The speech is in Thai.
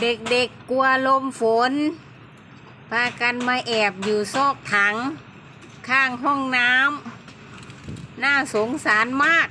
เด็กๆกลัวลมฝน พากันมาแอบอยู่ซอกถัง ข้างห้องน้ำ น่าสงสารมาก